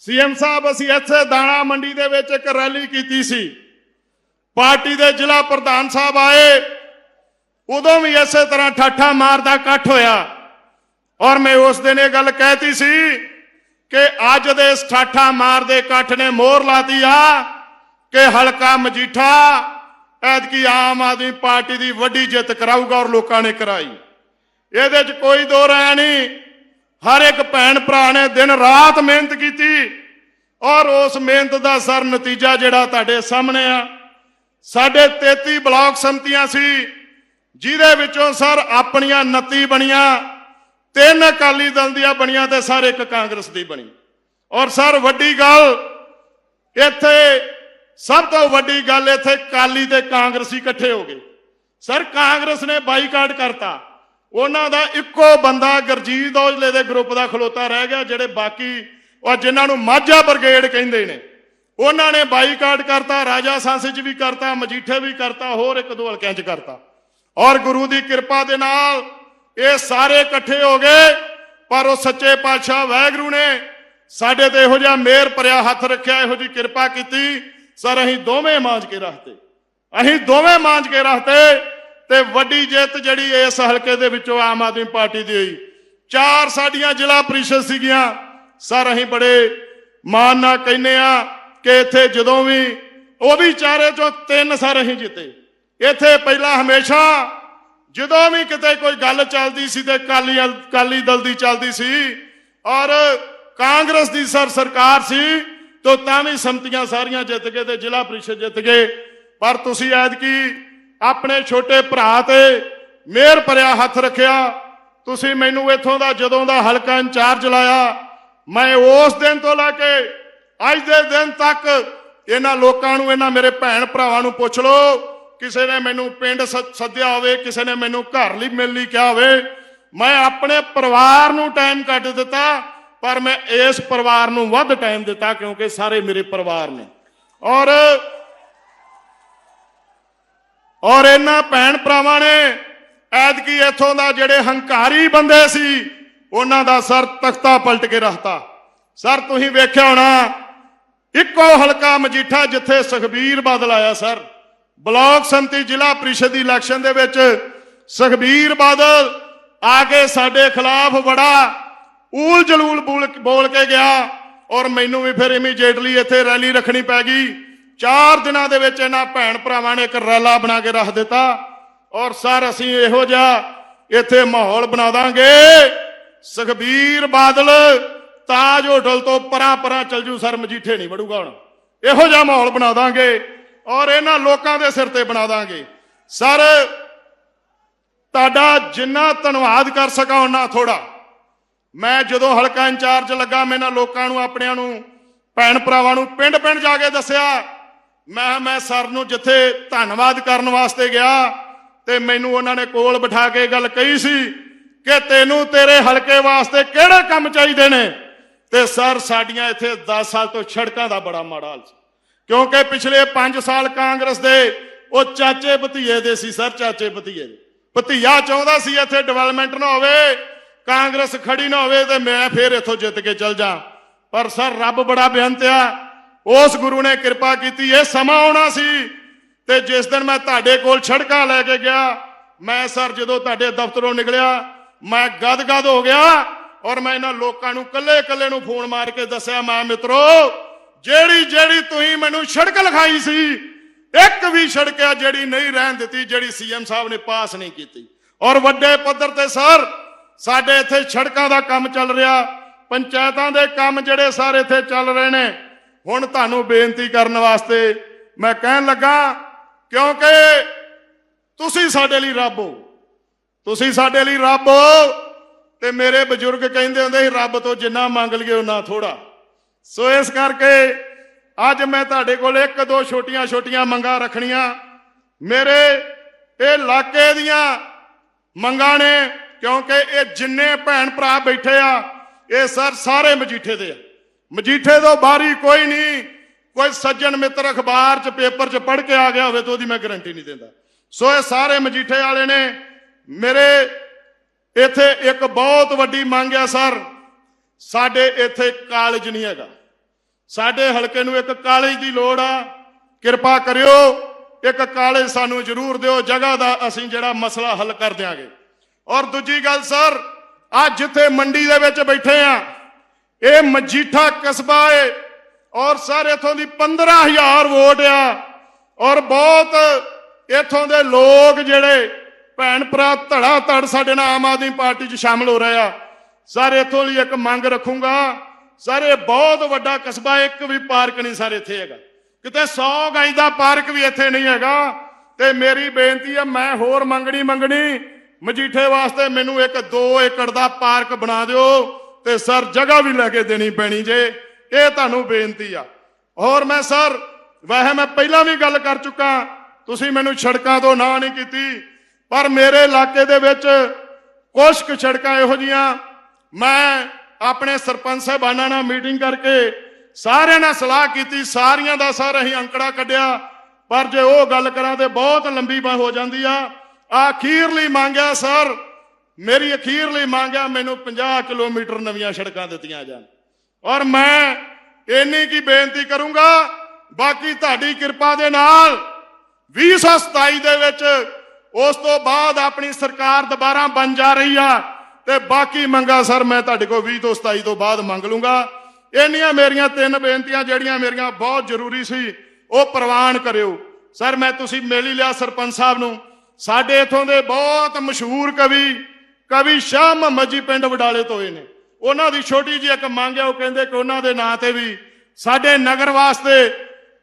CM ਸਾਹਿਬ, ਅਸੀਂ ਇੱਥੇ ਦਾਣਾ ਮੰਡੀ ਦੇ ਵਿੱਚ ਇੱਕ ਰੈਲੀ ਕੀਤੀ ਸੀ। ਪਾਰਟੀ ਦੇ ਜ਼ਿਲ੍ਹਾ ਪ੍ਰਧਾਨ ਸਾਹਿਬ ਆਏ। ਉਦੋਂ ਵੀ ਇਸੇ ਤਰ੍ਹਾਂ ਠਾਠਾ ਮਾਰਦਾ ਇਕੱਠ ਹੋਇਆ। ਔਰ ਮੈਂ ਉਸ ਦਿਨ ਇਹ ਗੱਲ ਕਹਿਤੀ ਸੀ ਕਿ ਅੱਜ ਦੇ ਇਸ ਠਾਠਾ ਮਾਰਦੇ ਇਕੱਠ ਨੇ ਮੋਹਰ ਲਾਤੀ ਆ ਕਿ ਹਲਕਾ ਮਜੀਠਾ ਐਤਕੀ ਆਮ ਆਦਮੀ ਪਾਰਟੀ ਦੀ ਵੱਡੀ ਜਿੱਤ ਕਰਾਊਗਾ ਔਰ ਲੋਕਾਂ ਨੇ ਕਰਾਈ। ਇਹਦੇ 'ਚ ਕੋਈ ਦੋ ਰਾय ਨਹੀਂ। ਹਰ ਇੱਕ ਭੈਣ ਭਰਾ ਨੇ ਦਿਨ ਰਾਤ ਮਿਹਨਤ ਕੀਤੀ ਔਰ ਉਸ ਮਿਹਨਤ ਦਾ ਸਰ ਨਤੀਜਾ ਜਿਹੜਾ ਤੁਹਾਡੇ ਸਾਹਮਣੇ ਆ। ਸਾਡੇ 33 ਬਲਾਕ ਸੰਮਤੀਆਂ ਸੀ, ਜਿਹਦੇ ਵਿੱਚੋਂ ਸਰ ਆਪਣੀਆਂ 29 ਬਣੀਆਂ, ਤਿੰਨ ਅਕਾਲੀ ਦਲ ਦੀਆਂ ਬਣੀਆਂ ਤੇ ਸਰ ਇੱਕ ਕਾਂਗਰਸ ਦੀ ਬਣੀ। ਔਰ ਸਰ ਵੱਡੀ ਗੱਲ, ਇੱਥੇ ਸਭ ਤੋਂ ਵੱਡੀ ਗੱਲ ਇੱਥੇ ਕਾਲੀ ਤੇ ਕਾਂਗਰਸੀ ਇਕੱਠੇ ਹੋ ਗਏ। ਸਰ ਕਾਂਗਰਸ ਨੇ ਬਾਈਕਾਟ ਕਰਤਾ। ਉਹਨਾਂ ਦਾ ਇੱਕੋ ਬੰਦਾ ਗਰਜੀਤ ਔਜਲੇ ਦੇ ਗਰੁੱਪ ਦਾ ਖਲੋਤਾ ਰਹਿ ਗਿਆ, ਜਿਹੜੇ ਬਾਕੀ ਉਹ ਜਿਨ੍ਹਾਂ ਨੂੰ ਮਾਝਾ ਬ੍ਰਿਗੇਡ ਕਹਿੰਦੇ ਨੇ। ਉਹਨਾਂ ਨੇ ਬਾਈਕਾਟ ਕਰਤਾ, ਰਾਜਾ ਸਾਂਸੀ 'ਚ ਵੀ ਕਰਤਾ, ਮਜੀਠੇ ਵੀ ਕਰਤਾ, ਹੋਰ ਇੱਕ ਦੋ ਹਲਕਿਆਂ 'ਚ ਕਰਤਾ। ਔਰ ਗੁਰੂ ਦੀ ਕਿਰਪਾ ਦੇ ਨਾਲ ਇਹ ਸਾਰੇ ਇਕੱਠੇ ਹੋ ਗਏ, ਪਰ ਉਹ ਸੱਚੇ ਪਾਤਸ਼ਾਹ ਵਾਹਿਗੁਰੂ ਨੇ ਸਾਡੇ ਤੇ ਇਹੋ ਜਿਹਾ ਮਿਹਰ ਭਰਿਆ ਹੱਥ ਰੱਖਿਆ, ਇਹੋ ਜੀ ਕਿਰਪਾ ਕੀਤੀ। ਸਰ, ਅਸੀਂ ਦੋਵੇਂ ਮਾਂਜ ਕੇ ਰੱਖਤੇ। ਅਸੀਂ ਦੋਵੇਂ ਮਾਂਜ ਕੇ ਰੱਖਤੇ। ਤੇ ਵੱਡੀ ਜਿੱਤ ਜਿਹੜੀ ਇਸ ਹਲਕੇ ਦੇ ਵਿੱਚੋਂ ਆਮ ਆਦਮੀ ਪਾਰਟੀ ਦੀ ਹੋਈ। ਚਾਰ ਸਾਡੀਆਂ ਜ਼ਿਲ੍ਹਾ ਪ੍ਰੀਸ਼ਦ ਸੀਗੀਆਂ। ਸਰ, ਅਸੀਂ ਬੜੇ ਮਾਣ ਨਾਲ ਕਹਿੰਦੇ ਆ ਕਿ ਇੱਥੇ ਜਦੋਂ ਵੀ, ਉਹ ਵੀ ਚਾਰੇ ਚੋਂ ਤਿੰਨ ਸਰ ਅਸੀਂ ਜਿੱਤੇ। ਇੱਥੇ ਪਹਿਲਾਂ ਹਮੇਸ਼ਾ ਜਦੋਂ ਵੀ ਕਿਤੇ ਕੋਈ ਗੱਲ ਚੱਲਦੀ ਸੀ ਤੇ ਕਾਲੀ ਕਾਲੀ ਦਲ ਦੀ ਚੱਲਦੀ ਸੀ ਔਰ ਕਾਂਗਰਸ ਦੀ ਸਰ ਸਰਕਾਰ ਸੀ, ਤੋ ਤਾਂ ਵੀ ਸੰਮਤੀਆਂ ਸਾਰੀਆਂ ਜਿੱਤ ਗਏ ਤੇ ਜ਼ਿਲ੍ਹਾ ਪ੍ਰੀਸ਼ਦ ਜਿੱਤ ਗਏ। ਪਰ ਤੁਸੀਂ ਐਤਕੀ ਆਪਣੇ ਛੋਟੇ ਭਰਾ ਤੇ ਮਿਹਰ ਭਰਿਆ ਹੱਥ ਰੱਖਿਆ। ਤੁਸੀਂ ਮੈਨੂੰ ਇੱਥੋਂ ਦਾ ਜਦੋਂ ਦਾ ਹਲਕਾ ਇੰਚਾਰਜ ਲਾਇਆ, ਮੈਂ ਉਸ ਦਿਨ ਤੋਂ ਲੈ ਕੇ ਅੱਜ ਦੇ ਦਿਨ ਤੱਕ ਇਹਨਾਂ ਲੋਕਾਂ ਨੂੰ, ਇਹਨਾਂ ਮੇਰੇ ਭੈਣ ਭਰਾਵਾਂ ਨੂੰ ਪੁੱਛ ਲਓ, ਕਿਸੇ ਨੇ ਮੈਨੂੰ ਪਿੰਡ ਸ- ਸੱਦਿਆ ਹੋਵੇ, ਕਿਸੇ ਨੇ ਮੈਨੂੰ ਘਰ ਲਈ ਮਿਲ ਲਈ ਕਿਹਾ ਹੋਵੇ। ਮੈਂ ਆਪਣੇ ਪਰਿਵਾਰ ਨੂੰ ਟਾਈਮ ਕੱਢ ਦਿੱਤਾ, ਪਰ ਮੈਂ ਇਸ ਪਰਿਵਾਰ ਨੂੰ ਵੱਧ ਟਾਈਮ ਦਿੱਤਾ ਕਿਉਂਕਿ ਸਾਰੇ ਮੇਰੇ ਪਰਿਵਾਰ ਨੇ। ਔਰ ਔਰ ਇਹਨਾਂ ਭੈਣ ਭਰਾਵਾਂ ਨੇ ਐਤਕੀ ਇੱਥੋਂ ਦਾ ਜਿਹੜੇ ਹੰਕਾਰੀ ਬੰਦੇ ਸੀ, ਉਹਨਾਂ ਦਾ ਸਰ ਤਖਤਾ ਪਲਟ ਕੇ ਰੱਖਤਾ। ਸਰ, ਤੁਸੀਂ ਵੇਖਿਆ ਹੋਣਾ, ਇੱਕੋ ਹਲਕਾ ਮਜੀਠਾ ਜਿੱਥੇ ਸੁਖਬੀਰ ਬਾਦਲ ਆਇਆ, ਸਰ। ਬਲਾਕ ਸੰਮਤੀ ਜ਼ਿਲ੍ਹਾ ਪ੍ਰੀਸ਼ਦ ਦੀ ਇਲੈਕਸ਼ਨ ਦੇ ਵਿੱਚ ਸੁਖਬੀਰ ਬਾਦਲ ਆ ਕੇ ਸਾਡੇ ਖਿਲਾਫ ਬੜਾ ਊਲ ਜਲੂਲ ਬੋਲ ਬੋਲ ਕੇ ਗਿਆ ਔਰ ਮੈਨੂੰ ਵੀ ਫਿਰ ਇਮੀਡੀਏਟਲੀ ਇੱਥੇ ਰੈਲੀ ਰੱਖਣੀ ਪੈ ਗਈ। ਚਾਰ ਦਿਨਾਂ ਦੇ ਵਿੱਚ ਇਹਨਾਂ ਭੈਣ ਭਰਾਵਾਂ ਨੇ ਇੱਕ ਰੈਲਾ ਬਣਾ ਕੇ ਰੱਖ ਦਿੱਤਾ ਔਰ ਸਰ, ਅਸੀਂ ਇਹੋ ਜਿਹਾ ਇੱਥੇ ਮਾਹੌਲ ਬਣਾ ਦਾਂਗੇ। ਸੁਖਬੀਰ ਬਾਦਲ, ਤਾਜ ਹੋਟਲ ਤੋਂ ਪਰਾਂ ਪਰਾਂ ਚਲ ਜੂ ਸਰ, ਮਜੀਠੇ ਨਹੀਂ ਵੜੂਗਾ ਹੁਣ। ਇਹੋ ਜਿਹਾ ਮਾਹੌਲ ਬਣਾ ਦਾਂਗੇ ਔਰ ਇਹਨਾਂ ਲੋਕਾਂ ਦੇ ਸਿਰ ਤੇ ਬਣਾ ਦਾਂਗੇ। ਸਰ, ਤੁਹਾਡਾ ਜਿੰਨਾ ਧੰਨਵਾਦ ਕਰ ਸਕਾਂ ਉਹਨਾਂ ਥੋੜਾ ਮੈਂ ਜਦੋਂ ਹਲਕਾ ਇੰਚਾਰਜ ਲੱਗਾ, ਮੈਂ ਇਹਨਾਂ ਲੋਕਾਂ ਨੂੰ, ਆਪਣਿਆਂ ਨੂੰ, ਭੈਣ ਭਰਾਵਾਂ ਨੂੰ ਪਿੰਡ ਪਿੰਡ ਜਾ ਕੇ ਦੱਸਿਆ। ਮੈਂ ਮੈਂ ਸਰ ਨੂੰ ਜਿੱਥੇ ਧੰਨਵਾਦ ਕਰਨ ਵਾਸਤੇ ਗਿਆ ਤੇ ਮੈਨੂੰ ਉਹਨਾਂ ਨੇ ਕੋਲ ਬਿਠਾ ਕੇ ਗੱਲ ਕਹੀ ਸੀ ਕਿ ਤੈਨੂੰ ਤੇਰੇ ਹਲਕੇ ਵਾਸਤੇ ਕਿਹੜੇ ਕੰਮ ਚਾਹੀਦੇ ਨੇ? ਤੇ ਸਰ, ਸਾਡੀਆਂ ਇੱਥੇ 10 ਸਾਲ ਤੋਂ ਸੜਕਾਂ ਦਾ ਬੜਾ ਮਾੜਾ ਹਾਲ ਸੀ। ਕਿਉਂਕਿ ਪਿਛਲੇ 5 ਸਾਲ ਕਾਂਗਰਸ ਦੇ, ਉਹ ਚਾਚੇ ਭਤੀਏ ਦੇ ਸੀ ਸਰ, ਚਾਚੇ ਭਤੀਏ ਦੇ। ਭਤੀਆ ਚਾਹੁੰਦਾ ਸੀ ਇੱਥੇ ਡਿਵੈਲਪਮੈਂਟ ਨਾ ਹੋਵੇ, ਕਾਂਗਰਸ ਖੜੀ ਨਾ ਹੋਵੇ ਤੇ ਮੈਂ ਫੇਰ ਇੱਥੋਂ ਜਿੱਤ ਕੇ ਚੱਲ ਜਾ। ਪਰ ਸਰ, ਰੱਬ ਬੜਾ ਬੇਅੰਤ ਆ। ਉਸ ਗੁਰੂ ਨੇ ਕਿਰਪਾ ਕੀਤੀ, ਇਹ ਸਮਾਂ ਆਉਣਾ ਸੀ ਤੇ ਜਿਸ ਦਿਨ ਮੈਂ ਤੁਹਾਡੇ ਕੋਲ ਛੜਕਾਂ ਲੈ ਕੇ ਗਿਆ, ਮੈਂ ਸਰ ਜਦੋਂ ਤੁਹਾਡੇ ਦਫ਼ਤਰੋਂ ਨਿਕਲਿਆ, ਮੈਂ ਗਦਗਦ ਹੋ ਗਿਆ ਔਰ ਮੈਂ ਇਹਨਾਂ ਲੋਕਾਂ ਨੂੰ ਕੱਲੇ-ਕੱਲੇ ਨੂੰ ਫੋਨ ਮਾਰ ਕੇ ਦੱਸਿਆ, ਮੈਂ ਮਿੱਤਰੋ ਜਿਹੜੀ ਜਿਹੜੀ ਤੁਸੀਂ ਮੈਨੂੰ ਸੜਕ ਲਿਖਾਈ ਸੀ, ਇੱਕ ਵੀ ਸੜਕ ਆ ਜਿਹੜੀ ਨਹੀਂ ਰਹਿਣ ਦਿੱਤੀ, ਜਿਹੜੀ ਸੀਐਮ ਸਾਹਿਬ ਨੇ ਪਾਸ ਨਹੀਂ ਕੀਤੀ। ਔਰ ਵੱਡੇ ਪੱਧਰ ਤੇ ਸਰ, ਸਾਡੇ ਇੱਥੇ ਸੜਕਾਂ ਦਾ ਕੰਮ ਚੱਲ ਰਿਹਾ, ਪੰਚਾਇਤਾਂ ਦੇ ਕੰਮ ਜਿਹੜੇ ਸਾਰੇ ਇੱਥੇ ਚੱਲ ਰਹੇ ਨੇ ਹੁਣ ਤੁਹਾਨੂੰ ਬੇਨਤੀ ਕਰਨ ਵਾਸਤੇ ਮੈਂ ਕਹਿਣ ਲੱਗਾ, ਕਿਉਂਕਿ ਤੁਸੀਂ ਸਾਡੇ ਲਈ ਰੱਬ ਹੋ। ਤੁਸੀਂ ਸਾਡੇ ਲਈ ਰੱਬ ਹੋ ਤੇ ਮੇਰੇ ਬਜ਼ੁਰਗ ਕਹਿੰਦੇ ਹੁੰਦੇ ਸੀ, ਰੱਬ ਤੋਂ ਜਿੰਨਾ ਮੰਗ ਲਈਏ ਉਹਨਾਂ ਥੋੜਾ ਸੋ ਇਸ ਕਰਕੇ ਅੱਜ ਮੈਂ ਤੁਹਾਡੇ ਕੋਲ ਇੱਕ ਦੋ ਛੋਟੀਆਂ ਛੋਟੀਆਂ ਮੰਗਾਂ ਰੱਖਣੀਆਂ। ਮੇਰੇ ਇਹ ਇਲਾਕੇ ਦੀਆਂ ਮੰਗਾਂ ਨੇ, ਕਿਉਂਕਿ ਇਹ ਜਿੰਨੇ ਭੈਣ ਭਰਾ ਬੈਠੇ ਆ, ਇਹ ਸਰ ਸਾਰੇ ਮਜੀਠੇ ਦੇ ਆ। ਮਜੀਠੇ ਤੋਂ ਬਾਹਰੀ ਕੋਈ ਨਹੀਂ। ਕੋਈ ਸੱਜਣ ਮਿੱਤਰ ਅਖਬਾਰ 'ਚ, ਪੇਪਰ 'ਚ ਪੜ੍ਹ ਕੇ ਆ ਗਿਆ ਹੋਵੇ ਤਾਂ ਉਹਦੀ ਮੈਂ ਗਾਰੰਟੀ ਨਹੀਂ ਦਿੰਦਾ। ਸੋ ਇਹ ਸਾਰੇ ਮਜੀਠੇ ਵਾਲੇ ਨੇ, ਮੇਰੇ ਇੱਥੇ ਇੱਕ ਬਹੁਤ ਵੱਡੀ ਮੰਗ ਆ ਸਰ। ਸਾਡੇ ਇੱਥੇ ਕਾਲਜ ਨਹੀਂ ਹੈਗਾ। ਸਾਡੇ ਹਲਕੇ ਨੂੰ ਇੱਕ ਕਾਲਜ ਦੀ ਲੋੜ ਆ। ਕਿਰਪਾ ਕਰਿਓ, ਇੱਕ ਕਾਲਜ ਸਾਨੂੰ ਜ਼ਰੂਰ ਦਿਓ, ਜਗ੍ਹਾ ਦਾ ਅਸੀਂ ਜਿਹੜਾ ਮਸਲਾ ਹੱਲ ਕਰ ਦਿਆਂਗੇ। ਔਰ ਦੂਜੀ ਗੱਲ ਸਰ, ਅੱਜ ਜਿੱਥੇ ਮੰਡੀ ਦੇ ਵਿੱਚ ਬੈਠੇ ਆ ਇਹ ਮਜੀਠਾ ਕਸਬਾ ਏ ਔਰ ਸਰ ਇਥੋਂ ਦੀ 15000 ਵੋਟ ਆ ਔਰ ਬਹੁਤ ਇਥੋਂ ਦੇ ਲੋਕ ਜਿਹੜੇ ਭੈਣ ਭਰਾ ਧੜਾ ਧੜ ਸਾਡੇ ਨਾਲ ਆਮ ਆਦਮੀ ਪਾਰਟੀ 'ਚ ਸ਼ਾਮਲ ਹੋ ਰਹੇ ਆ। ਸਰ ਇਥੋਂ ਲਈ ਇੱਕ ਮੰਗ ਰੱਖੂੰਗਾ। ਸਰ ਇਹ ਬਹੁਤ ਵੱਡਾ ਕਸਬਾ ਇੱਕ ਵੀ ਪਾਰਕ ਨਹੀਂ ਸਰ ਇੱਥੇ ਹੈਗਾ। ਕਿਤੇ 100 ਗਾਈ ਦਾ ਪਾਰਕ ਵੀ ਇੱਥੇ ਨਹੀਂ ਹੈਗਾ। ਤੇ ਮੇਰੀ ਬੇਨਤੀ ਹੈ ਮੈਂ ਹੋਰ ਮੰਗਣੀ ਮੰਗਣੀ ਮਜੀਠੇ ਵਾਸਤੇ ਮੈਨੂੰ ਇੱਕ 2 ਏਕੜ ਦਾ ਪਾਰਕ ਬਣਾ ਦਿਓ। ਤੇ ਸਰ ਜਗ੍ਹਾ ਵੀ ਲੈ ਕੇ ਦੇਣੀ ਪੈਣੀ ਜੇ। ਇਹ ਤੁਹਾਨੂੰ ਬੇਨਤੀ ਆ। ਹੋਰ ਮੈਂ ਸਰ, ਵੈਸੇ ਮੈਂ ਪਹਿਲਾਂ ਵੀ ਗੱਲ ਕਰ ਚੁੱਕਾ। ਤੁਸੀਂ ਮੈਨੂੰ ਸੜਕਾਂ ਤੋਂ ਨਾ ਨਹੀਂ ਕੀਤੀ। ਪਰ ਮੇਰੇ ਇਲਾਕੇ ਦੇ ਵਿੱਚ ਕੁਝ ਕੁ ਸੜਕਾਂ ਇਹੋ ਜੀਆਂ। ਮੈਂ ਆਪਣੇ ਸਰਪੰਚ ਸਾਹਿਬਾਨਾਂ ਨਾਲ ਮੀਟਿੰਗ ਕਰਕੇ ਸਾਰਿਆਂ ਨਾਲ ਸਲਾਹ ਕੀਤੀ। ਸਾਰੀਆਂ ਦਾ ਸਰ ਅਸੀਂ ਅੰਕੜਾ ਕੱਢਿਆ। ਪਰ ਜੇ ਉਹ ਗੱਲ ਕਰਾਂ ਤੇ ਬਹੁਤ ਲੰਬੀ ਬ- ਹੋ ਜਾਂਦੀ ਆ। ਆਖੀਰਲੀ ਮੰਗਿਆ ਸਰ ਮੇਰੀ ਅਖੀਰਲੀ ਆ ਮੈਨੂੰ 50 ਕਿਲੋਮੀਟਰ ਨਵੀਆਂ ਸੜਕਾਂ ਦਿੱਤੀਆਂ ਜਾਣ। ਔਰ ਮੈਂ ਇੰਨੀ ਕੀ ਬੇਨਤੀ ਕਰੂੰਗਾ, ਬਾਕੀ ਤੁਹਾਡੀ ਕਿਰਪਾ ਦੇ ਨਾਲ 2027 ਦੇ ਵਿੱਚ ਉਸ ਤੋਂ ਬਾਅਦ ਆਪਣੀ ਸਰਕਾਰ ਦੁਬਾਰਾ ਬਣ ਜਾ ਰਹੀ ਆ ਤੇ ਬਾਕੀ ਮੰਗਾ ਸਰ ਮੈਂ ਤੁਹਾਡੇ ਕੋਲ 20 ਤੋਂ 27 ਤੋਂ ਬਾਅਦ ਮੰਗ ਲੂੰਗਾ। ਇੰਨੀਆਂ ਮੇਰੀਆਂ ਤਿੰਨ ਬੇਨਤੀਆਂ ਜਿਹੜੀਆਂ ਮੇਰੀਆਂ ਬਹੁਤ ਜ਼ਰੂਰੀ ਸੀ, ਉਹ ਪ੍ਰਵਾਨ ਕਰਿਓ। ਸਰ ਮੈਂ ਤੁਸੀਂ ਮਿਲ ਹੀ ਲਿਆ ਸਰਪੰਚ ਸਾਹਿਬ ਨੂੰ। ਸਾਡੇ ਇਥੋਂ ਦੇ ਬਹੁਤ ਮਸ਼ਹੂਰ ਕਵੀ ਕਵੀ ਸ਼ਾਹ ਮੁਹੰਮਦ ਜੀ ਪਿੰਡ ਵਡਾਲੇ ਤੋਂ ਹੋਏ ਨੇ। ਉਹਨਾਂ ਦੀ ਛੋਟੀ ਜਿਹੀ ਇੱਕ ਮੰਗ ਹੈ, ਉਹ ਕਹਿੰਦੇ ਕਿ ਉਹਨਾਂ ਦੇ ਨਾਂ ਤੇ ਵੀ ਸਾਡੇ ਨਗਰ ਵਾਸਤੇ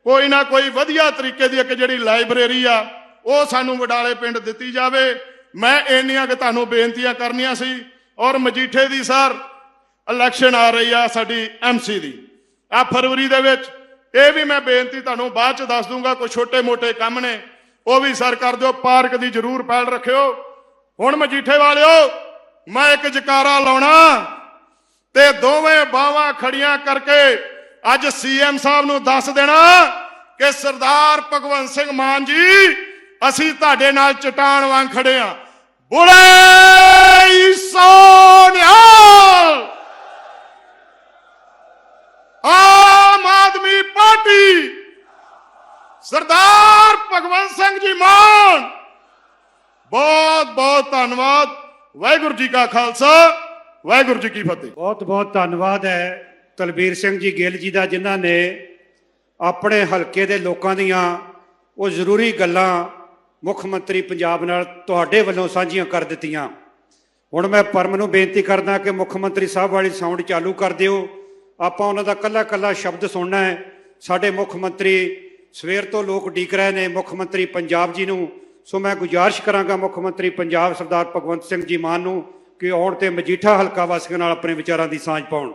ਕੋਈ ਨਾ ਕੋਈ ਵਧੀਆ ਤਰੀਕੇ ਦੀ ਇੱਕ ਜਿਹੜੀ ਲਾਇਬ੍ਰੇਰੀ ਆ, ਉਹ ਸਾਨੂੰ ਵਡਾਲੇ ਪਿੰਡ ਦਿੱਤੀ ਜਾਵੇ। ਮੈਂ ਇੰਨੀਆਂ ਕਿ ਤੁਹਾਨੂੰ ਬੇਨਤੀਆਂ ਕਰਨੀਆਂ ਸੀ ਔਰ ਮਜੀਠੇ ਦੀ ਸਰ ਇਲੈਕਸ਼ਨ ਆ ਰਹੀ ਆ ਸਾਡੀ ਐਮਸੀ ਦੀ। ਆ ਫਰਵਰੀ ਦੇ ਵਿੱਚ ਇਹ ਵੀ ਮੈਂ ਬੇਨਤੀ ਤੁਹਾਨੂੰ ਬਾਅਦ ਚ ਦੱਸ ਦੂੰਗਾ ਕੋਈ ਛੋਟੇ-ਮੋਟੇ ਕੰਮ ਨੇ, ਉਹ ਵੀ ਸਰ ਕਰ ਦਿਓ, ਪਾਰਕ ਦੀ ਜ਼ਰੂਰ ਪਹਿਲ ਰੱਖਿਓ। ਹੁਣ ਮਜੀਠੇ ਵਾਲਿਓ, ਮੈਂ ਇੱਕ ਜਕਾਰਾ ਲਾਉਣਾ ਤੇ ਦੋਵੇਂ ਬਾਹਾਂ ਖੜੀਆਂ ਕਰਕੇ ਅੱਜ ਸੀਐਮ ਸਾਹਿਬ ਨੂੰ ਦੱਸ ਦੇਣਾ ਕਿ ਸਰਦਾਰ ਭਗਵੰਤ ਸਿੰਘ ਮਾਨ ਜੀ, ਅਸੀਂ ਤੁਹਾਡੇ ਨਾਲ ਚਟਾਨ ਵਾਂਗ ਖੜੇ ਆ। ਬੁਲੇ ਸੋਨਿਆਲ ਆਮ ਆਦਮੀ ਪਾਰਟੀ! ਸਰਦਾਰ ਭਗਵੰਤ ਸਿੰਘ ਜੀ ਮਾਨ ਬਹੁਤ ਬਹੁਤ ਧੰਨਵਾਦ। ਵਾਹਿਗੁਰੂ ਜੀ ਕਾ ਖਾਲਸਾ, ਵਾਹਿਗੁਰੂ ਜੀ ਕੀ ਫਤਿਹ। ਬਹੁਤ ਬਹੁਤ ਧੰਨਵਾਦ ਹੈ ਤਲਬੀਰ ਸਿੰਘ ਜੀ ਗਿੱਲ ਜੀ ਦਾ, ਜਿਨ੍ਹਾਂ ਨੇ ਆਪਣੇ ਹਲਕੇ ਦੇ ਲੋਕਾਂ ਦੀਆਂ ਉਹ ਜ਼ਰੂਰੀ ਗੱਲਾਂ ਮੁੱਖ ਮੰਤਰੀ ਪੰਜਾਬ ਨਾਲ ਤੁਹਾਡੇ ਵੱਲੋਂ ਸਾਂਝੀਆਂ ਕਰ ਦਿੱਤੀਆਂ। ਹੁਣ ਮੈਂ ਪਰਮ ਨੂੰ ਬੇਨਤੀ ਕਰਦਾ ਕਿ ਮੁੱਖ ਮੰਤਰੀ ਸਾਹਿਬ ਵਾਲੀ ਸਾਊਂਡ ਚਾਲੂ ਕਰ ਦਿਓ। ਆਪਾਂ ਉਹਨਾਂ ਦਾ ਕੱਲਾ ਕੱਲਾ ਸ਼ਬਦ ਸੁਣਨਾ ਹੈ। ਸਾਡੇ ਮੁੱਖ ਮੰਤਰੀ ਸਵੇਰ ਤੋਂ ਲੋਕ ਡੀਕ ਰਹੇ ਨੇ। ਮੁੱਖ ਮੰਤਰੀ ਪੰਜਾਬ ਜੀ ਨੂੰ ਸੋ ਮੈਂ ਗੁਜ਼ਾਰਿਸ਼ ਕਰਾਂਗਾ ਮੁੱਖ ਮੰਤਰੀ ਪੰਜਾਬ ਸਰਦਾਰ ਭਗਵੰਤ ਸਿੰਘ ਜੀ ਮਾਨ ਨੂੰ ਕਿ ਆਉਣ ਤੇ ਮਜੀਠਾ ਹਲਕਾ ਵਾਸੀਆਂ ਨਾਲ ਆਪਣੇ ਵਿਚਾਰਾਂ ਦੀ ਸਾਂਝ ਪਾਉਣ।